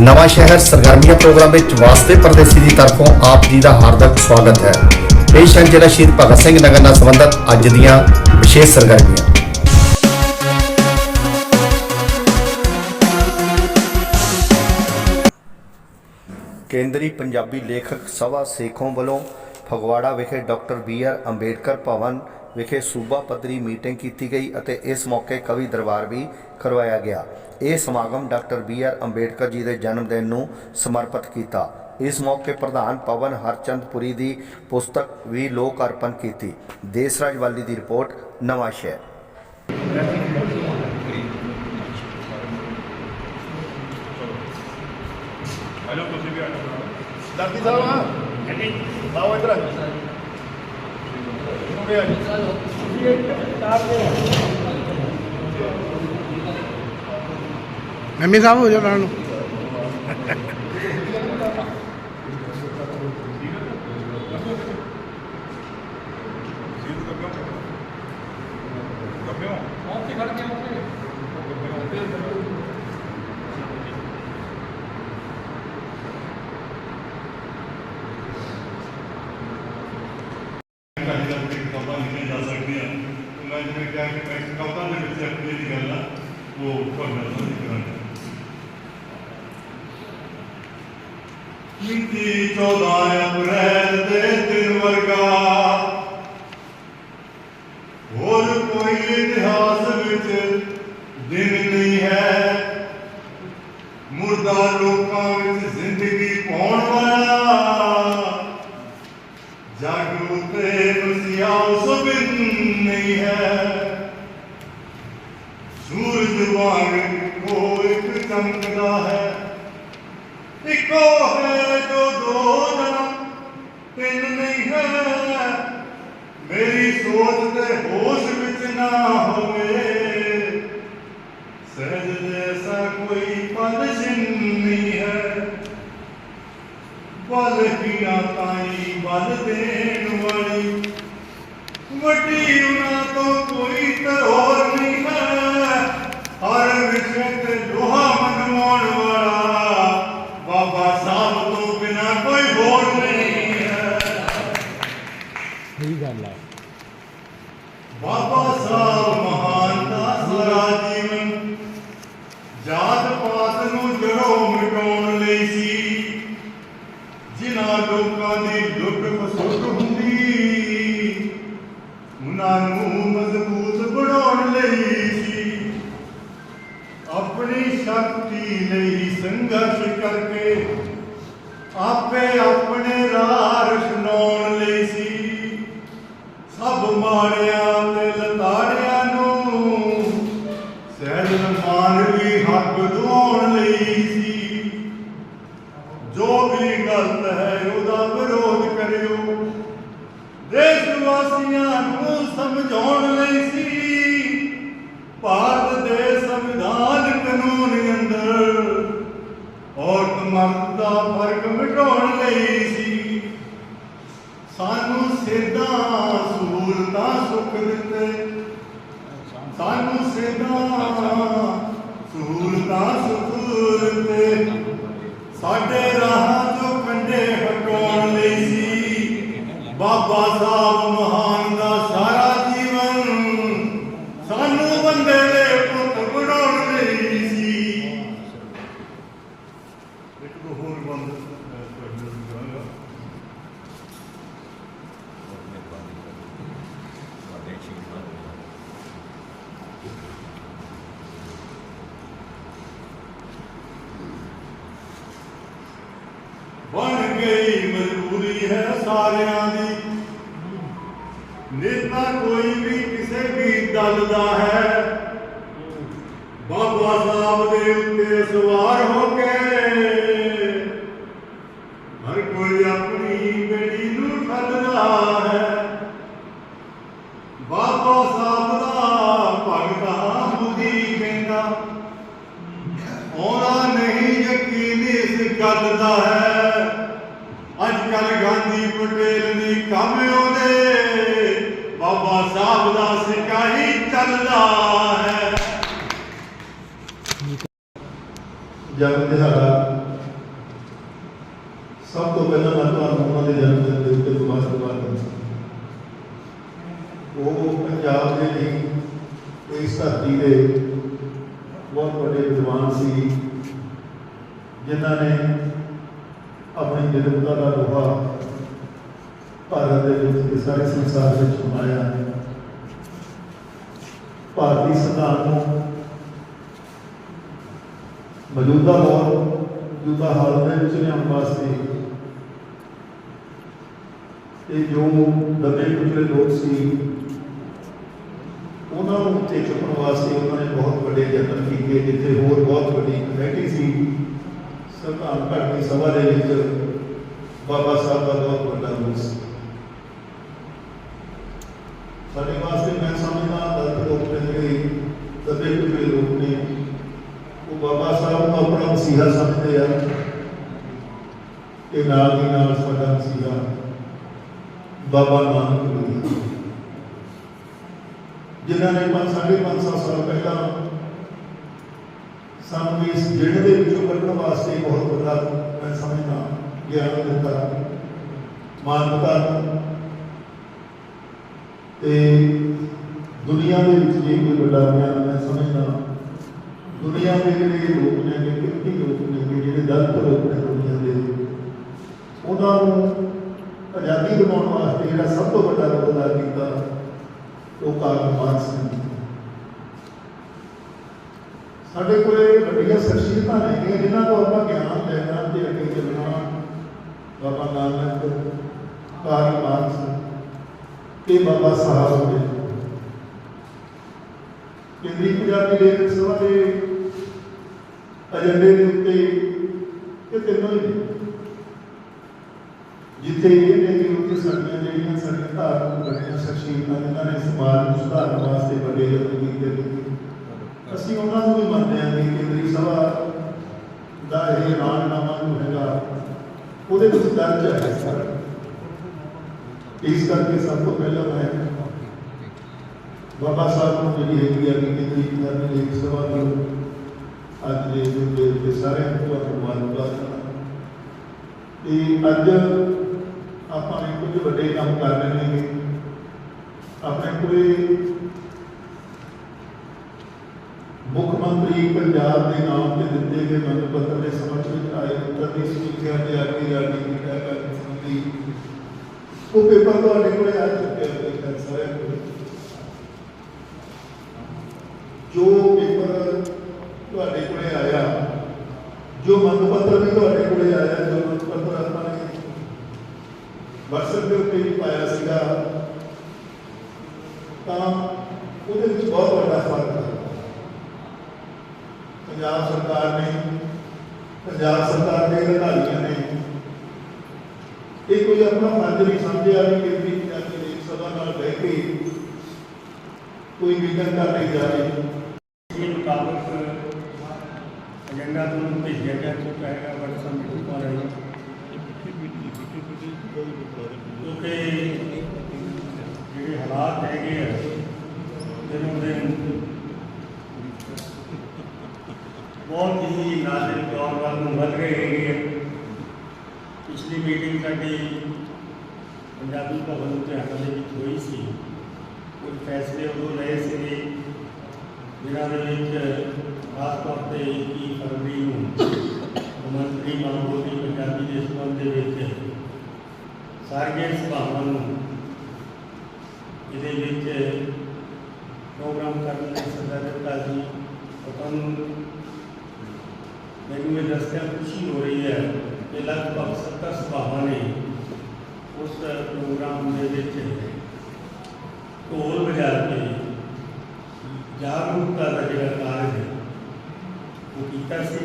ਨਵਾਂ ਸ਼ਹਿਰ ਸਰਗਰਮੀਆਂ ਪ੍ਰੋਗਰਾਮ ਵਿੱਚ ਵਾਸਤੇ ਪਰਦੇਸੀ ਦੀ ਤਰਫੋਂ ਆਪ ਜੀ ਦਾ ਹਾਰਦਿਕ ਸਵਾਗਤ ਹੈ। ਪੇਸ਼ ਹਨ ਜ਼ਿਲ੍ਹਾ ਸ਼ਹੀਦ ਭਗਤ ਸਿੰਘ ਨਗਰ ਨਾਲ ਸੰਬੰਧਿਤ ਅੱਜ ਦੀਆਂ ਵਿਸ਼ੇਸ਼ ਸਰਗਰਮੀਆਂ। ਕੇਂਦਰੀ ਪੰਜਾਬੀ ਲੇਖਕ ਸਭਾ ਸੇਖੋਂ ਵੱਲੋਂ ਫਗਵਾੜਾ ਵਿਖੇ doctor B R Ambedkar Bhawan ਵਿਖੇ ਸੂਬਾ ਪੱਧਰੀ ਮੀਟਿੰਗ ਕੀਤੀ ਗਈ ਅਤੇ ਇਸ ਮੌਕੇ ਕਵੀ ਦਰਬਾਰ ਵੀ ਕਰਵਾਇਆ ਗਿਆ। ਇਹ ਸਮਾਗਮ doctor B R Ambedkar ji ਦੇ ਜਨਮ ਦਿਨ ਨੂੰ ਸਮਰਪਿਤ ਕੀਤਾ। ਇਸ ਮੌਕੇ ਪ੍ਰਧਾਨ ਪਵਨ ਹਰਚੰਦਪੁਰੀ ਦੀ ਪੁਸਤਕ ਵੀ ਲੋਕ ਅਰਪਣ ਕੀਤੀ। ਦੇਸਰਾਜ ਵਾਲੀ ਦੀ ਰਿਪੋਰਟ ਨਵਾਂ ਸ਼ਹਿਰ। ਹੈਲੋ ਤੁਸੀਂ ਵੀ ਆਜੋ ਦਰਦੀ ਸਾਹਿਬ ਆ ਆਓ ਇੱਧਰ ਆ ਜਾਓ। ਆ? ਜਾਓ ਮੰਮੀ ਸਾਹਿਬ ਹੋ ਜਾਓ ਨਾਲ ਨੂੰ ਸੀਟ ਕੱਪਿਓ ਕੱਪਿਓ ਉੱਥੇ ਖੜ ਕੇ ਉੱਥੇ ਕਵਤਾਂ ਲਿਖੀਆਂ ਜਾ ਸਕਦੀਆਂ ਤੇ ਮੈਂ ਜਿਵੇਂ ਕਿਹਾ ਕਿ ਮੈਂ ਕਵਤਾਂ ਦੇ ਵਿੱਚ ਆਪਣੀ ਜਿਹੜੀ ਗੱਲ ਆ ਉਹ ਤੁਹਾਡੇ ਨਾਲ ਸਾਂਝੀ ਕਰਾਂਗਾ ਮਿੰਤੀ 14 ਅਪ੍ਰੈਲ ਦੇ ਦਿਨ ਵਰਗਾ। ਹੋਰ ਕੋਈ ਇਤਿਹਾਸ ਵਿੱਚ ਦਿਨ ਨਹੀਂ ਹੈ। ਮੁਰਦਾ ਲੋਕਾਂ ਵਿੱਚ ਜ਼ਿੰਦਗੀ ਪਾਉਣ ਵਾਲਾ। ਜਗ ਉਤੇ ਮਸੀਹਾ ਉਸ ਬਿਨ ਨਹੀਂ ਹੈ। ਸੂਰਜ ਵਾਂਗ ਕੋ ਚਮਕਦਾ ਹੈ। ਜੋ ਦੋ ਨਹੀਂ ਹੈ। ਮੇਰੀ ਸੋਚ ਤੇ ਹੋਸ਼ ਵਿੱਚ ਨਾ ਹੋਵੇ। ਸਹਿਜ ਜੈਸਾ ਕੋਈ ਪਲ ਨਹੀਂ ਹੈ। ਬਲ ਹੀ ਨਾ ਤਾਈ ਬਲ ਦੇਣ ਵਾਲੀ। ਵੱਡੀ ਉਹਨਾਂ ਤੋਂ ਕੋਈ ਤਰੋਰ ਕਰਕੇ ਆਪੇ ਆਪ ਬਾਬਾ ਸਾਹਿਬ ਮਹਾਨ ਦਾ ਸਾਰਾ ਜੀਵਨ ਸਾਨੂੰ ਬੰਦੇ ਦੇ ਪੁੱਤ ਬਣਾਉਣ ਲਈ ਸੀ ਇੱਕ ਦੋ ਹੋਰ ਬੰਦ ਅਹ, ਤੁਹਾਡੇ ਨਾਲ ਕਰਾਂਗਾ ਬਣ ਗਈ ਮਜਬੂਰੀ ਹੈ ਸਾਰਿਆਂ ਦੀ ਨੇਤਾ ਕੋਈ ਵੀ ਕਿਸੇ ਵੀ ਦਲ ਦਾ ਹੈ ਬਾਬਾ ਸਾਹਿਬ ਦੇ ਉੱਤੇ ਸਵਾਰ ਹੋ ਕੇ ਹਰ ਕੋਈ ਆਪਣੀ ਬੇੜੀ ਨੂੰ ਠੱਲਦਾ ਹੈ ਬਾਬਾ ਸਾਹਿਬ ਦਾ ਭਗਤਾ ਮੁਦੀ ਕਹਿੰਦਾ ਉਹਨਾਂ ਨਹੀਂ ਯਕੀਨ ਇਸ ਗੱਲ ਦਾ ਹੈ ਅੱਜ ਕੱਲ ਗਾਂਧੀ ਪਟੇਲ ਦੀ ਕੰਮ ਉਹਦੇ ਬਾਬਾ ਸਾਹਿਬ ਦਾ ਸਿਕਾਈ ਚੱਲਦਾ ਹੈ ਜਨਮ ਦਿਹਾੜਾ ਸਭ ਤੋਂ ਪਹਿਲਾਂ ਮੈਂ ਤੁਹਾਨੂੰ ਉਹਨਾਂ ਦੇ ਜਨਮ ਦਿਨ ਦੇ ਉੱਤੇ ਮੁਬਾਰਕਬਾਦ ਦਿੰਦਾ ਉਹ ਪੰਜਾਬ ਦੇ ਲਈ ਇਸ ਧਰਤੀ ਦੇ ਬਹੁਤ ਵੱਡੇ ਵਿਦਵਾਨ ਸੀ ਜਿਨ੍ਹਾਂ ਨੇ ਆਪਣੀ ਨਿਰਭਤਾ ਦਾ ਲੋਹਾ ਭਾਰਤ ਦੇ ਵਿੱਚ ਤੇ ਸਾਰੇ ਸੰਸਾਰ ਵਿੱਚ ਕਮਾਇਆ ਭਾਰਤੀ ਸੰਵਿਧਾਨ ਨੂੰ ਮੌਜੂਦਾ ਦੌਰ ਮੌਜੂਦਾ ਹਾਲਤ ਦੇ ਵਿੱਚ ਲਿਆਉਣ ਵਾਸਤੇ ਇਹ ਜੋ ਦਬੇ ਕੁਚਲੇ ਲੋਕ ਸੀ, ਉਹਨਾਂ ਨੂੰ ਤੇ ਚੁੱਕਣ ਵਾਸਤੇ ਉਹਨਾਂ ਨੇ ਬਹੁਤ ਵੱਡੇ ਯਤਨ ਕੀਤੇ, ਜਿੱਥੇ ਹੋਰ ਬਹੁਤ ਵੱਡੀ ਕਮੇਟੀ ਸੀ। ਸੰਵਿਧਾਨ ਘੜ ਦੀ ਸਭਾ ਦੇ ਵਿੱਚ ਬਾਬਾ ਸਾਹਿਬ ਦਾ ਬਹੁਤ ਵੱਡਾ ਰੋਲ ਸੀ ਸਾਡੇ ਵਾਸਤੇ ਮੈਂ ਸਮਝਦਾ ਦਲਿਤ ਲੋਕ ਨੇ ਜਿਹੜੇ ਦਬੇ ਕੁਚਲੇ ਲੋਕ ਨੇ। ਉਹ ਬਾਬਾ ਸਾਹਿਬ ਨੂੰ ਆਪਣਾ ਮਸੀਹਾ ਸਮਝਦੇ ਆ ਤੇ ਨਾਲ ਦੀ ਨਾਲ ਸਾਡਾ ਮਸੀਹਾ ਬਾਬਾ ਨਾਨਕ ਜੀ ਜਿਨ੍ਹਾਂ ਨੇ ਪੰਜ ਸਾਢੇ ਪੰਜ ਸੌ ਸਾਲ ਪਹਿਲਾਂ ਸਾਨੂੰ ਇਸ ਜਿਹੜੇ ਦੇ ਵਿੱਚੋਂ ਕੱਢਣ ਵਾਸਤੇ ਬਹੁਤ ਵੱਡਾ ਮੈਂ ਸਮਝਦਾ, ਗਿਆਨ ਦਿੱਤਾ। ਮਾਨਵਤਾ ਨੂੰ। ਤੇ ਦੁਨੀਆ ਦੇ ਵਿੱਚ ਜੇ ਕੋਈ ਵੱਡਾ ਗਿਆਨ ਮੈਂ ਸਮਝਦਾ, ਦੁਨੀਆ ਦੇ ਜਿਹੜੇ ਲੋਕ ਨੇ, ਜਿਹੜੇ ਕਿੰਨੇ ਲੋਕ ਨੇ ਕਿ ਜਿਹੜੇ ਦਲਿਤ ਲੋਕ ਨੇ ਦੁਨੀਆ ਦੇ, ਉਹਨਾਂ ਨੂੰ ਆਜ਼ਾਦੀ ਦਿਵਾਉਣ ਵਾਸਤੇ ਜਿਹੜਾ ਸਭ ਤੋਂ ਵੱਡਾ ਰੋਲ ਅਦਾ ਕੀਤਾ, ਉਹ ਕਾਰਨ ਮਾਰਕਸ ਨੇ ਸਾਡੇ ਕੋਲੇ ਵੱਡੀਆਂ ਸ਼ਖਸੀਅਤਾਂ ਨੇ ਜਿਨ੍ਹਾਂ ਤੋਂ ਆਪਾਂ ਗਿਆਨ ਲੈਣਾ ਤੇ ਅੱਗੇ ਚੱਲਣਾ ਬਾਬਾ ਨਾਨਕ ਕਾਰਨ ਮਾਰਕਸ ਤੇ ਬਾਬਾ ਸਾਹਿਬ ਨੇ ਕੇਂਦਰੀ ਪੰਜਾਬੀ ਲੇਖਕ ਸਭਾ ਦੇ ਏਜੰਡੇ ਦੇ ਉੱਤੇ ਇਹ ਤਿੰਨੋਂ ਹੀ ਜਿੱਥੇ ਇਹ ਨੇ ਕਿ ਉੱਥੇ ਸਾਡੀਆਂ ਜਿਹੜੀਆਂ ਸਾਡੀਆਂ ਧਾਰਮਿਕ ਵੱਡੀਆਂ ਸ਼ਖਸੀਅਤਾਂ ਜਿਨ੍ਹਾਂ ਨੇ ਸਮਾਜ ਨੂੰ ਸੁਧਾਰਨ ਵਾਸਤੇ ਵੱਡੇ ਯਤਨ ਕੀਤੇ ਅਸੀਂ ਉਹਨਾਂ ਨੂੰ ਵੀ ਮੰਨਦੇ ਹਾਂ ਕਿ ਕੇਂਦਰੀ ਸਭਾ ਦਾ ਇਹ ਐਲਾਨਨਾਮਾ ਜੋ ਹੈਗਾ ਉਹਦੇ ਵਿੱਚ ਦਰਜ ਹੈ ਸਰ ਇਸ ਕਰਕੇ ਸਭ ਤੋਂ ਪਹਿਲਾਂ ਮੈਂ ਬਾਬਾ ਸਾਹਿਬ ਨੂੰ ਜਿਹੜੀ ਹੈਗੀ ਆ ਕਿ ਕੇਂਦਰੀ ਪੰਜਾਬੀ ਲੇਖ ਸਭਾ ਨੂੰ ਅੱਜ ਦੇ ਦਿਨ ਦੇ ਉੱਤੇ ਸਾਰਿਆਂ ਨੂੰ ਤੁਹਾਨੂੰ ਮੁਬਾਰਕਬਾਦ ਤੇ ਅੱਜ ਆਪਾਂ ਨੇ ਕੁਝ ਵੱਡੇ ਕੰਮ ਕਰ ਰਹੇ ਨੇ ਆਪਣੇ ਕੋਲੇ ਮੁੱਖ ਮੰਤਰੀ ਪੰਜਾਬ ਦੇ ਨਾਮ ਤੇ ਦਿੱਤੇ ਗਏ ਮੰਗ ਪੱਤਰ ਦੇ ਸਮਝ ਵਿੱਚ ਆਏ ਉੱਤਰ ਦੀ ਸਮੀਖਿਆ ਤੇ ਅੱਗੇ ਰਣਨੀਤੀ ਤੈਅ ਕਰਨ ਸੰਬੰਧੀ ਉਹ ਪੇਪਰ ਤੁਹਾਡੇ ਕੋਲੇ ਆ ਚੁੱਕਿਆ ਹੈ ਇੱਕ ਸਾਰਿਆਂ ਕੋਲ। ਜੋ ਪੇਪਰ ਤੁਹਾਡੇ ਕੋਲੇ ਆਇਆ, ਜੋ ਮੰਗ ਪੱਤਰ ਵੀ ਤੁਹਾਡੇ ਕੋਲੇ ਆਇਆ, ਜੋ ਮੰਗ ਪੱਤਰ ਆਪਾਂ ਨੇ WhatsApp ਦੇ ਉੱਤੇ ਵੀ ਪਾਇਆ ਸੀਗਾ ਤਾਂ ਉਹਦੇ ਵਿੱਚ ਬਹੁਤ ਵੱਡਾ ਫ਼ਰਕ ਹੈ ਪੰਜਾਬ ਸਰਕਾਰ ਨੇ ਪੰਜਾਬ ਸਰਕਾਰ ਦੇ ਅਧਿਕਾਰੀਆਂ ਨੇ ਇਹ ਕੋਈ ਆਪਣਾ ਫਰਜ਼ ਨਹੀਂ ਸਮਝਿਆ ਵੀ ਕੇਂਦਰੀ ਪੰਜਾਬੀ ਲੇਖ ਸਭਾ ਨਾਲ ਬਹਿ ਕੇ ਕੋਈ ਮੀਟਿੰਗ ਕਰਨੀ ਜਾ ਰਹੀ ਇਸ ਮੁਤਾਬਕ ਏਜੰਡਾ ਤੁਹਾਨੂੰ ਭੇਜਿਆ ਜਾ ਚੁੱਕਾ ਹੈਗਾ WhatsApp ਗਰੁੱਪ ਵਾਲੇ ਨੂੰ ਕਿਉਂਕਿ ਜਿਹੜੇ ਹਾਲਾਤ ਹੈਗੇ ਆ ਦਿਨੋਂ ਦਿਨ ਬਹੁਤ ਹੀ ਨਾਜ਼ੁਕ ਤੌਰ ਵੱਲ ਨੂੰ ਵੱਧ ਰਹੇ ਹੈਗੇ ਆ ਪਿਛਲੀ ਮੀਟਿੰਗ ਸਾਡੀ ਪੰਜਾਬੀ ਭਵਨ ਲੁਧਿਆਣਾ ਦੇ ਵਿੱਚ ਹੋਈ ਸੀ। ਕੁਝ ਫੈਸਲੇ ਉਦੋਂ ਲਏ ਸੀਗੇ, ਜਿਨ੍ਹਾਂ ਦੇ ਵਿੱਚ ਖਾਸ ਤੌਰ ਤੇ 21 ਫਰਵਰੀ ਨੂੰ ਮੰਤਰੀ ਮਾਨਵੋਤੀ ਪੰਜਾਬੀ ਦੇ ਸੰਬੰਧ ਦੇ ਵਿੱਚ ਸਾਰੀਆਂ ਸਭਾਵਾਂ ਨੂੰ ਇਹਦੇ ਵਿੱਚ ਪ੍ਰੋਗਰਾਮ ਕਰਨ ਦੀ ਸੱਦਾ ਦਿੱਤਾ ਸੀ ਤੁਹਾਨੂੰ ਮੈਨੂੰ ਇਹ ਦੱਸਿਆ ਖੁਸ਼ੀ ਹੋ ਰਹੀ ਹੈ ਕਿ ਲਗਭਗ 70 ਸਭਾਵਾਂ ਨੇ ਉਸ ਪ੍ਰੋਗਰਾਮ ਦੇ ਵਿੱਚ ਢੋਲ ਵਜਾ ਕੇ ਜਾਗਰੂਕਤਾ ਦਾ ਜਿਹੜਾ ਕਾਰਜ ਹੈ ਉਹ ਕੀਤਾ ਸੀ।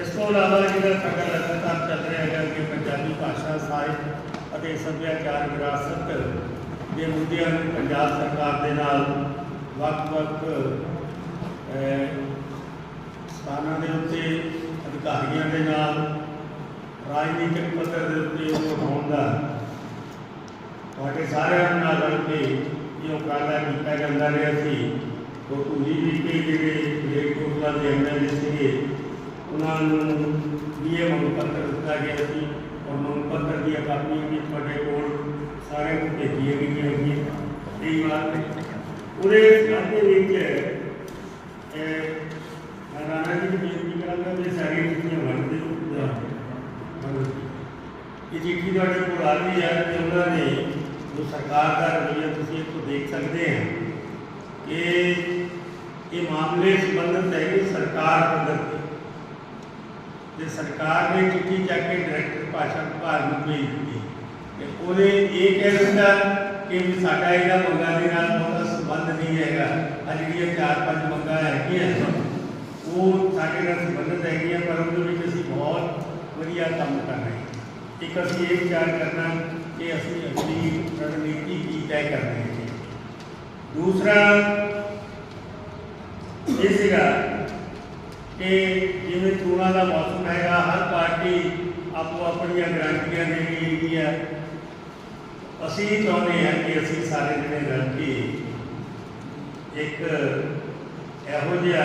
ਇਸ ਤੋਂ ਇਲਾਵਾ ਜਿਹੜਾ ਸਾਡਾ ਲਗਾਤਾਰ ਚੱਲ ਰਿਹਾ ਹੈਗਾ ਕਿ ਪੰਜਾਬੀ ਭਾਸ਼ਾ ਸਾਹਿਤ ਅਤੇ ਸੱਭਿਆਚਾਰ ਵਿਰਾਸਤ ਦੇ ਮੁੱਦਿਆਂ ਨੂੰ ਪੰਜਾਬ ਸਰਕਾਰ ਦੇ ਨਾਲ ਵੱਖ-ਵੱਖ ਅਹ, ਸਥਾਨਾਂ ਦੇ ਉੱਤੇ ਅਧਿਕਾਰੀਆਂ ਦੇ ਨਾਲ ਰਾਜਨੀਤਿਕ ਪੱਧਰ ਦੇ ਉੱਤੇ ਉਹ ਉਠਾਉਣ ਦਾ ਤੁਹਾਡੇ ਸਾਰਿਆਂ ਨਾਲ ਰਲ ਕੇ ਇਹ ਉਪਰਾਲਾ ਕੀਤਾ ਜਾਂਦਾ ਰਿਹਾ ਸੀ। ਉਹ ਕੁਲੀ ਵੀ ਕੇ ਜਿਹੜੇ ਮਲੇਰਕੋਟਲਾ ਦੇ ਐਮਐਲਏ ਸੀਗੇ। ਉਹਨਾਂ ਨੂੰ ਵੀ ਇਹ ਮੰਗ ਪੱਤਰ ਦਿੱਤਾ ਗਿਆ ਸੀ ਔਰ ਮੰਗ ਪੱਤਰ ਦੀਆਂ ਕਾਪੀਆਂ ਵੀ ਤੁਹਾਡੇ ਕੋਲ ਸਾਰਿਆਂ ਨੂੰ ਭੇਜੀਆਂ ਗਈਆਂ ਹੈਗੀਆਂ ਕਈ ਵਾਰ ਉਹਦੇ ਗੱਲ ਵਿੱਚ ਰਾਣਾ ਜੀ ਨੂੰ ਕਰਾਂਗਾ ਵੀ ਸਾਰੀਆਂ ਚੀਜ਼ਾਂ ਵੰਡ ਦਿਓ ਇਹ ਚਿੱਠੀ ਤੁਹਾਡੇ ਕੋਲ ਆ ਰਹੀ ਹੈ ਕਿ ਉਹਨਾਂ ਨੇ ਜੋ ਸਰਕਾਰ ਦਾ ਰਵੱਈਆ ਤੁਸੀਂ ਇੱਥੋਂ ਦੇਖ ਸਕਦੇ ਹੋ ਕਿ ਇਹ ਮਾਮਲੇ ਸੰਬੰਧਿਤ ਹੈ ਕਿ ਸਰਕਾਰ ਪੱਧਰ ਤੇ। ਸਰਕਾਰ ਨੇ ਚਿੱਠੀ ਚੱਕ ਕੇ ਡਾਇਰੈਕਟਰ ਭਾਸ਼ਾ ਵਿਭਾਗ ਨੂੰ ਭੇਜ ਦਿੱਤੀ। ਤੇ ਉਹਨੇ ਇਹ ਕਹਿ ਦਿੱਤਾ ਕਿ ਵੀ ਸਾਡਾ ਇਹਦਾ ਮੰਗਾਂ ਦੇ ਨਾਲ ਬਹੁਤਾ ਸੰਬੰਧ ਨਹੀਂ ਹੈਗਾ। ਅੱਜ ਜਿਹੜੀਆਂ ਚਾਰ ਪੰਜ ਮੰਗਾਂ ਹੈਗੀਆਂ। ਉਹ ਸਾਡੇ ਨਾਲ ਸੰਬੰਧਿਤ ਹੈਗੀਆਂ ਪਰ ਉਹਦੇ ਵਿੱਚ ਅਸੀਂ ਬਹੁਤ ਵਧੀਆ ਕੰਮ ਕਰ ਰਹੇ ਹਾਂ ਇੱਕ ਅਸੀਂ ਇਹ ਵਿਚਾਰ ਕਰਨਾ ਕਿ ਅਸੀਂ ਆਪਣੀ ਰਣਨੀਤੀ ਕੀ ਤੈਅ ਕਰਨੀ ਹੈ ਜੀ। ਦੂਸਰਾ ਇਹ ਸੀਗਾ ਕਿ ਜਿਵੇਂ ਚੋਣਾਂ ਦਾ ਮੌਸਮ ਹੈਗਾ ਹਰ ਪਾਰਟੀ ਆਪੋ ਆਪਣੀਆਂ ਗਰੰਟੀਆਂ ਦੇਣੀ ਹੈਗੀ ਆ ਅਸੀਂ ਚਾਹੁੰਦੇ ਹਾਂ ਕਿ ਅਸੀਂ ਸਾਰੇ ਜਣੇ ਰਲ ਕੇ ਇੱਕ ਇਹੋ ਜਿਹਾ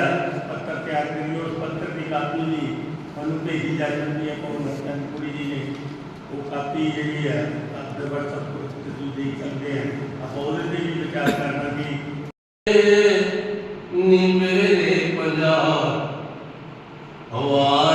ਪੱਤਰ ਤਿਆਰ ਕਰੀਏ ਉਸ ਪੱਤਰ ਦੀ ਕਾਪੀ ਵੀ ਤੁਹਾਨੂੰ ਭੇਜੀ ਜਾ ਚੁੱਕੀ ਹੈ ਕੋਲ ਨਸਤਨ ਕੁੜੀ ਜੀ ਨੇ। ਉਹ ਕਾਪੀ ਜਿਹੜੀ ਹੈ ਆਪਣੇ WhatsApp ਤੇ ਤੁਸੀਂ ਦੇਖ ਸਕਦੇ ਆ ਆਪਾਂ ਉਹਦੇ ਤੇ ਵੀ ਵਿਚਾਰ ਕਰਨਾ ਕਿ ਨੀ ਮੇਰੇ ਪੰਜਾਬ ਹਵਾਏ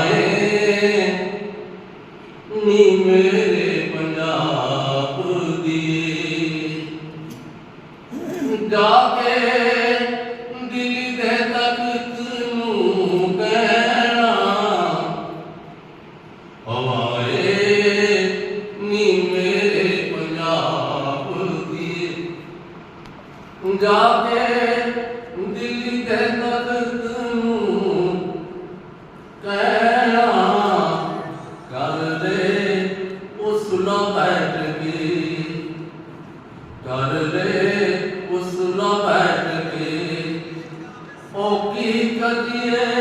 ਉਸ ਨਾਲ ਬੈਠ ਕੇ ਕਰ ਦੇ ਉਸ ਨਾਲ ਬੈਠ ਕੇ ਉਹ ਕੀ ਕਰੀਏ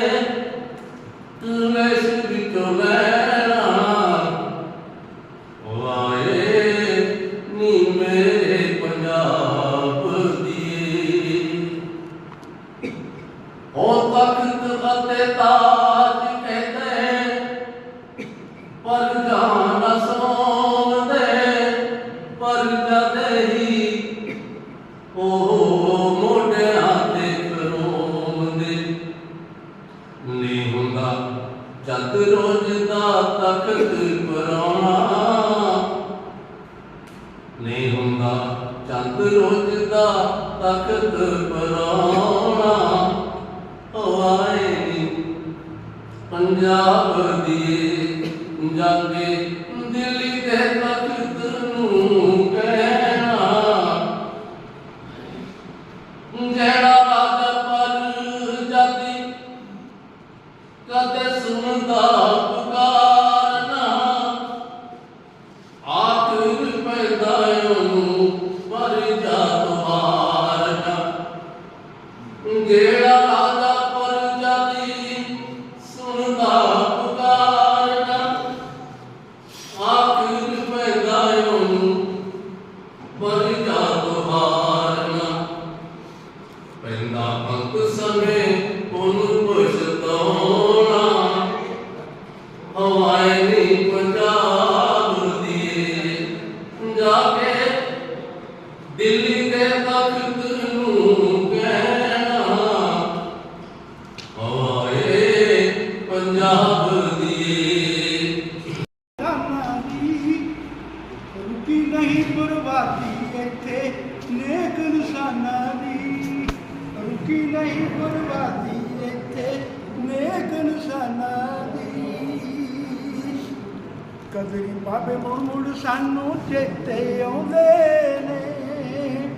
ਕਦਰੀ ਮੁੜ ਮੁੜ ਸਾਨੂੰ ਚੇਤੇ ਆਉਂਦੇ ਨੇ।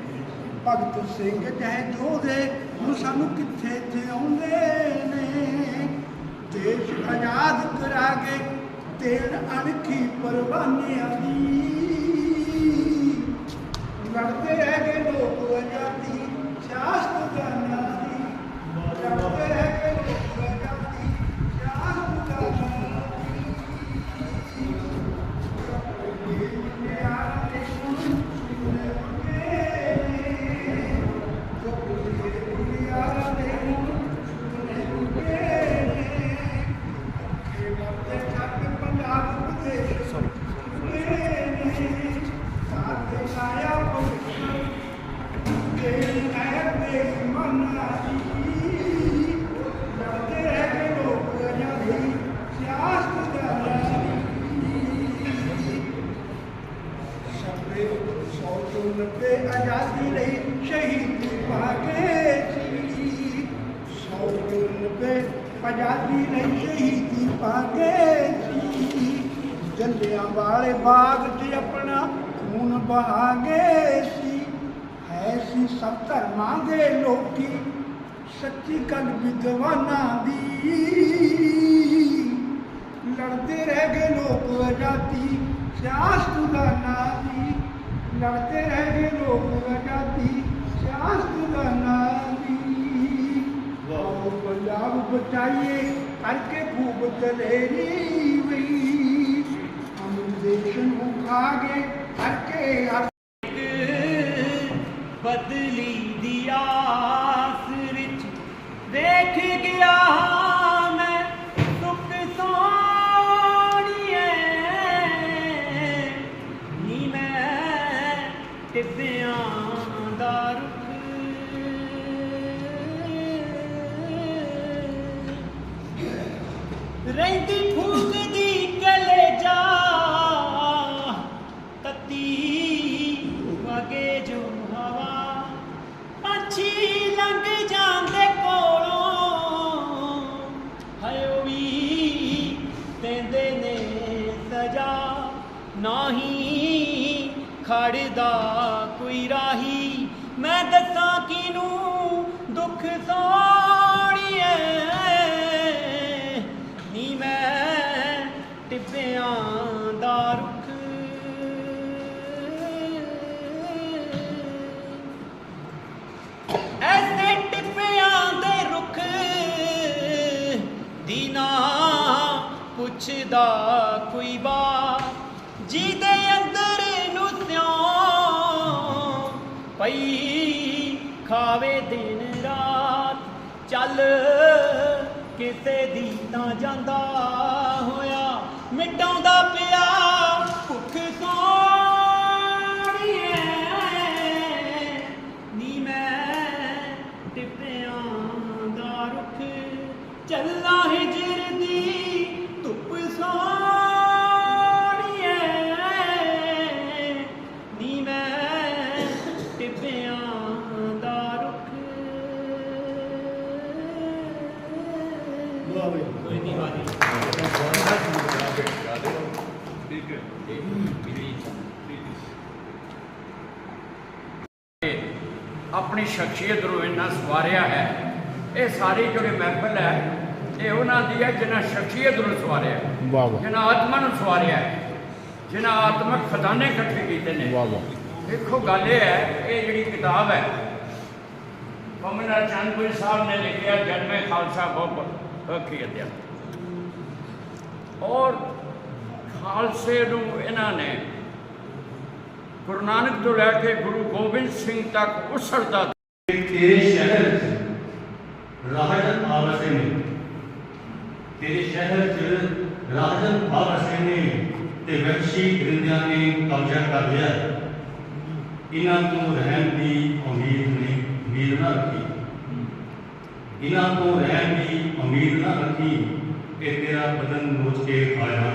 ਭਗਤ ਸਿੰਘ ਕਹਿ ਜੋਦੇ ਨੂੰ ਸਾਨੂੰ ਕਿੱਥੇ ਤੇ ਆਉਂਦੇ ਨੇ? ਦੇਸ਼ ਆਜ਼ਾਦ ਕਰਾ ਕੇ ਤੇਰ ਅਣਖੀ ਪਰਵਾਨਿਆਂ ਦੀ। ਲੜਦੇ ਰਹਿ ਗਏ ਲੋਕ ਆਜ਼ਾਦੀ ਸੱਚੀ ਗੱਲ ਵਿਦਵਾਨਾਂ ਦੀ। ਲੜਦੇ ਰਹਿ ਗਏ ਲੋਕ ਆਜ਼ਾਦੀ ਸਿਆਸਤਦਾਨਾਂ ਦੀ। ਲੜਦੇ ਰਹਿ ਗਏ ਲੋਕ ਆਜ਼ਾਦੀ ਸਿਆਸਤਦਾਨਾਂ ਦੀ। ਵਾਹ। ਪੰਜਾਬ ਬਚਾਈਏ ਕਰਕੇ ਖੂਬ ਦਲੇਰੀ ਵਈ ਹਮ ਦੇਸ਼ ਨੂੰ ਖਾਗੇ ਕਰਕੇ ਪੁੱਛਦਾ ਕੋਈ ਬਾਤ ਜਿਹਦੇ ਅੰਦਰ ਨੂੰ ਸਿਉਂ ਪਈ ਖਾਵੇ ਦਿਨ ਰਾਤ, ਚੱਲ ਕਿਸੇ ਦੀ ਤਾਂ ਜਾਂਦਾ ਹੋਇਆ, ਮਿਟਾਉਂਦਾ ਪਿਆ ਆਪਣੀ ਸ਼ਖਸੀਅਤ ਨੂੰ ਇੰਨਾ ਸਵਾਰਿਆ ਹੈ। ਇਹ ਸਾਰੀ ਜਿਹੜੀ ਮਹਿਫਲ ਹੈ ਇਹ ਉਹਨਾਂ ਦੀ ਹੈ ਜਿਨ੍ਹਾਂ ਸ਼ਖਸੀਅਤ ਨੂੰ ਸਵਾਰਿਆ ਵਾਹ ਵਾਹ। ਜਿਨ੍ਹਾਂ ਆਤਮਾ ਨੂੰ ਸਵਾਰਿਆ ਹੈ, ਜਿਨ੍ਹਾਂ ਆਤਮਿਕ ਖਜ਼ਾਨੇ ਇਕੱਠੇ ਕੀਤੇ ਨੇ। ਵਾਹ ਵਾਹ। ਦੇਖੋ ਗੱਲ ਇਹ ਹੈ ਇਹ ਜਿਹੜੀ ਕਿਤਾਬ ਹੈ ਪਮਨਾ ਚੰਦਪੁਰੀ ਸਾਹਿਬ ਨੇ ਲਿਖਿਆ ਜਨਮੇ ਖਾਲਸਾ ਬਹੁਤ ਕੀ ਅਧਿਆ ਔਰ ਖਾਲਸੇ ਨੂੰ ਇਹਨਾਂ ਨੇ ਗੁਰੂ ਨਾਨਕ ਤੋਂ ਲੈ ਕੇ ਗੁਰੂ ਗੋਬਿੰਦ ਸਿੰਘ ਤੱਕ ਉਸਰਦਾ ਤੇਰੇ ਸ਼ਹਿਰ ਚ ਆਵਸੇ ਨੇ। ਤੇਰੇ ਸ਼ਹਿਰ ਚ ਰਾਜਨ ਆਵਸੇ ਨੇ ਤੇ ਵਹਿਸ਼ੀ ਦਰਿੰਦਿਆਂ ਨੇ ਕਬਜ਼ਾ ਕਰ ਲਿਆ। ਇਹਨਾਂ ਤੋਂ ਰਹਿਣ ਦੀ ਉਮੀਦ ਨਹੀਂ ਉਮੀਦ ਨਾ ਰੱਖੀ। ਇਹਨਾਂ ਤੋਂ ਰਹਿਣ ਦੀ ਉਮੀਦ ਨਾ ਰੱਖੀ ਕਿ ਤੇਰਾ ਬਦਨ ਨੋਚ ਕੇ ਆਇਆ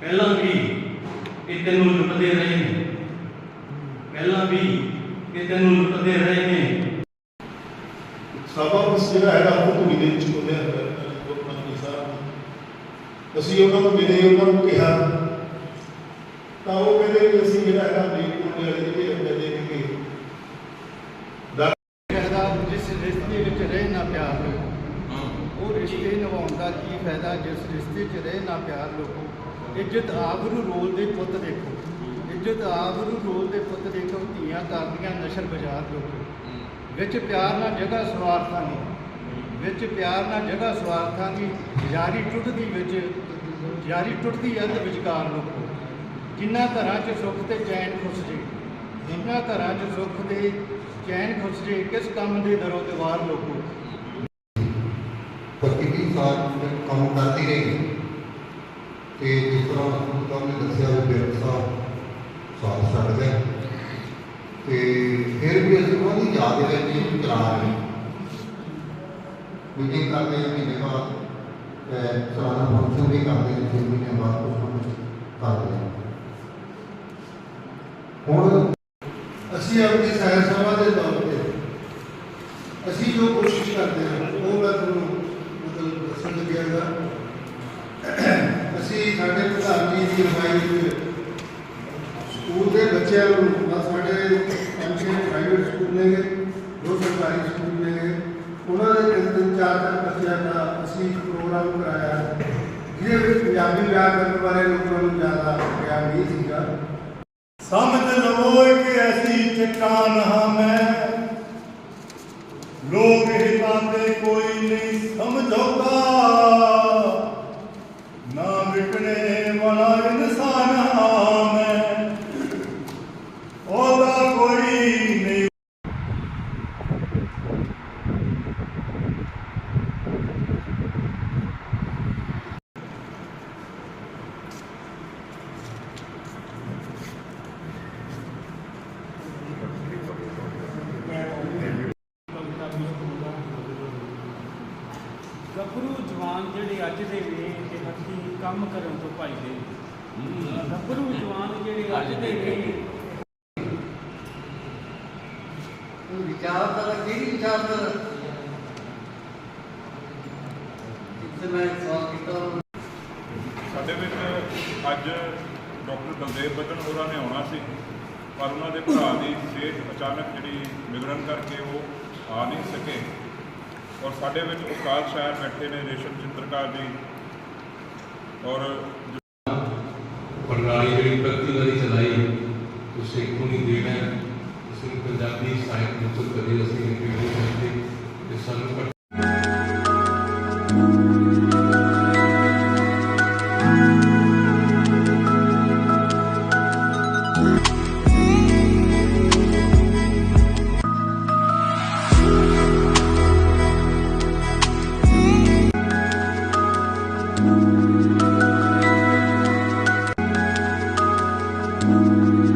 ਪਹਿਲਾਂ ਵੀ ਇਹ ਤੈਨੂੰ ਲੁੱਟਦੇ ਰਹੇ ਨੇ। ਪਹਿਲਾਂ ਵੀ ਇਹ ਤੈਨੂੰ ਲੁੱਟਦੇ ਰਹੇ ਨੇ। ਸਭਾ ਵਿੱਚ ਜਿਹੜਾ ਹੈਗਾ ਉਹ ਧੂੜੀ ਦੇ ਵਿੱਚ ਖੋਲਿਆ ਹੋਇਆ ਹੈ ਗੁਰਮਤਿ ਸਾਹਿਬ। ਅਸੀਂ ਉਹਨਾਂ ਨੂੰ ਮਿਲੇ ਉਹਨਾਂ ਨੂੰ ਕਿਹਾ। ਤਾਂ ਉਹ ਕਹਿੰਦੇ ਵੀ ਅਸੀਂ ਜਿਹੜਾ ਹੈਗਾ ਮੁੰਡੇ ਵਾਲੇ ਜਿਹੜੇ ਅੱਗੇ ਦੇ ਕੇ ਕਹਿੰਦਾ ਜਿਸ ਰਿਸ਼ਤੇ ਵਿੱਚ ਰਹੇ ਨਾ ਪਿਆਰ। ਉਹ ਰਿਸ਼ਤੇ ਨਿਭਾਉਣ ਦਾ ਕੀ ਫਾਇਦਾ ਜਿਸ ਰਿਸ਼ਤੇ 'ਚ ਰਹੇ ਨਾ ਪਿਆਰ ਲੋਕੋ ਇੱਜ਼ਤ ਆਬਰੂ ਰੋਲ ਦੇ ਪੁੱਤ ਦੇਖੋ। ਇੱਜ਼ਤ ਆਬਰੂ ਰੋਲ ਦੇ ਪੁੱਤ ਦੇਖੋ, ਧੀਆਂ ਕਰਦੀਆਂ ਨਸ਼ਰ ਬਾਜ਼ਾਰ ਲੋਕੋ। ਵਿੱਚ ਪਿਆਰ ਨਾਲ ਜਗ੍ਹਾ ਸਵਾਰਥਾਂ ਦੀ ਵਿੱਚ ਪਿਆਰ ਨਾਲ ਜਗ੍ਹਾ ਸਵਾਰਥਾਂ ਦੀ ਯਾਰੀ ਟੁੱਟਦੀ ਵਿੱਚ, ਯਾਰੀ ਟੁੱਟਦੀ ਅੱਧ ਵਿਚਕਾਰ ਲੋਕੋ। ਜਿਨ੍ਹਾਂ ਘਰਾਂ 'ਚ ਸੁੱਖ ਤੇ ਚੈਨ ਖੁੱਸ ਜੇ ਜਿਨ੍ਹਾਂ ਘਰਾਂ 'ਚ ਸੁੱਖ ਤੇ ਚੈਨ ਖੁੱਸ ਜੇ, ਕਿਸ ਕੰਮ ਦੇ ਦਰੋ ਦੀਵਾਰ ਲੋਕੋ। ਪ੍ਰਤੀਕੀ ਸਾਲ ਕੰਮ ਕਰਦੀ ਰਹੀ। ਤੇ ਜਿਸ ਤਰ੍ਹਾਂ ਤੁਹਾਨੂੰ ਨੇ ਦੱਸਿਆ ਵੀ ਬਿਰਦ ਸਾਹਿਬ ਸਾਥ ਛੱਡ ਗਏ। ਤੇ ਫਿਰ ਵੀ ਅਸੀਂ ਉਹਦੀ ਯਾਦ ਦੇ ਵਿੱਚ ਇਹਨੂੰ ਚਲਾ ਰਹੇ ਮੀਟਿੰਗ ਕਰਦੇ ਹਾਂ ਮਹੀਨੇ ਬਾਅਦ, ਅਹ ਫੰਕਸ਼ਨ ਵੀ ਕਰਦੇ ਹਾਂ ਛੇ ਮਹੀਨੇ ਬਾਅਦ ਕੁਛ ਨਾ ਕੁਛ ਕਰਦੇ ਹਾਂ। ਹੁਣ ਅਸੀਂ ਆਪਣੀ ਸਹਾਇ ਸਭਾ ਦੇ ਤੌਰ ਤੇ ਅਸੀਂ ਜੋ ਕੋਸ਼ਿਸ਼ ਕਰਦੇ ਹਾਂ, ਉਹ ਮੈਂ ਤੁਹਾਨੂੰ ਮਤਲਬ ਦੱਸਣ ਲੱਗਿਆਗਾ ਅਸੀਂ ਸਾਡੇ ਪ੍ਰਧਾਨ ਜੀ ਦੀ ਰਮਾਈ ਵਿੱਚ ਸਕੂਲ ਦੇ ਬੱਚਿਆਂ ਨੂੰ ਬਸ ਸਾਡੇ ਪੰਜ ਪ੍ਰਾਈਵੇਟ ਸਕੂਲ ਨੇਗੇ ਦੋ ਸਰਕਾਰੀ ਸਕੂਲ ਨੇਗੇ ਉਹਨਾਂ ਦੇ ਤਿੰਨ ਤਿੰਨ, ਚਾਰ ਚਾਰ ਬੱਚਿਆਂ ਦਾ ਅਸੀਂ ਪ੍ਰੋਗਰਾਮ ਕਰਾਇਆ। ਜਿਹਦੇ ਵਿੱਚ ਪੰਜਾਬੀ ਵਿਆਕਰਨ ਬਾਰੇ ਲੋਕਾਂ ਨੂੰ ਜ਼ਿਆਦਾ ਗਿਆਨ ਨਹੀਂ ਸੀਗਾ। ਸਮਝ ਲਵੋ ਕਿ ਐਸੀ ਚਟਾਨ ਹਾਂ ਮੈਂ ਲੋਕ ਹਿੱਤਾਂ ਤੇ ਕੋਈ ਨਹੀਂ ਸਮਝੌਤਾ ਨਾ ਵਿਕਣੇ ਵਾਲਾ ਇਨਸਾਨ ਹਾਂ ਮੈਂ ਉਹਦਾ ਕੋਈ ਨਹੀਂ ਗੱਭਰੂ ਜਵਾਨ ਜਿਹੜੇ ਅੱਜ ਦੇ ਨੇ ਤੇ ਹੱਥੀ ਕੰਮ ਕਰਨ ਤੋਂ ਭੱਜਦੇ ਨੇ ਗੱਭਰੂ ਜਵਾਨ ਜਿਹੜੇ ਅੱਜ ਦੇ ਨੇ ਵਿਚਾਰਧਾਰਾ ਕਿਹੜੀ ਵਿਚਾਰਧਾਰਾ ਜਿੱਥੇ ਮੈਂ ਸਵਾਲ ਕੀਤਾ ਸਾਡੇ ਵਿੱਚ ਅੱਜ ਡਾਕਟਰ ਬਲਦੇਵ ਨੇ ਆਉਣਾ ਸੀ, ਪਰ ਉਹਨਾਂ ਦੇ ਭਰਾ ਦੀ ਸਿਹਤ ਅਚਾਨਕ ਜਿਹੜੀ ਵਿਗੜਨ ਕਰਕੇ ਉਹ ਆ ਨਹੀਂ ਸਕੇ। ਔਰ ਸਾਡੇ ਵਿੱਚ ਉਕਾਲ ਸ਼ਾਇਰ ਬੈਠੇ ਨੇ ਰੇਸ਼ਮ ਚਿੱਤਰਕਾਰ ਜੀ। ਔਰ ਪ੍ਰਣਾਲੀ ਜਿਹੜੀ ਪ੍ਰਗਤੀਵਾਦੀ ਚਲਾਈ ਉਹ ਸਿੱਖੋਂ ਦੀ ਦੇਣ ਇਸ ਨੂੰ ਪੰਜਾਬੀ ਸਾਹਿਤ ਨੂੰ ਕਦੇ ਅਸੀਂ ਨਹੀਂ ਕਰਦੇ ਤੇ ਸਾਨੂੰ ਘੱਟ ਸਿਹਤ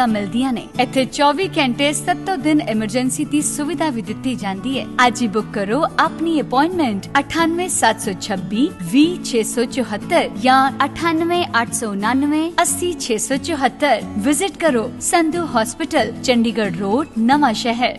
ਸਹੂਲਤਾਂ ਮਿਲਦੀਆਂ ਨੇ। ਇੱਥੇ 24 ਘੰਟੇ 7 ਦਿਨ ਐਮਰਜੈਂਸੀ ਦੀ ਸੁਵਿਧਾ ਵੀ ਦਿੱਤੀ ਜਾਂਦੀ ਹੈ। ਅੱਜ ਹੀ ਬੁੱਕ ਕਰੋ ਆਪਣੀ ਅਪਾਇੰਟਮੈਂਟ 98726 20674 ਜਾਂ 98899 80674 ਵਿਜ਼ਿਟ ਕਰੋ ਸੰਧੂ ਹਸਪੀਟਲ ਚੰਡੀਗੜ੍ਹ ਰੋਡ ਨਵਾਂ ਸ਼ਹਿਰ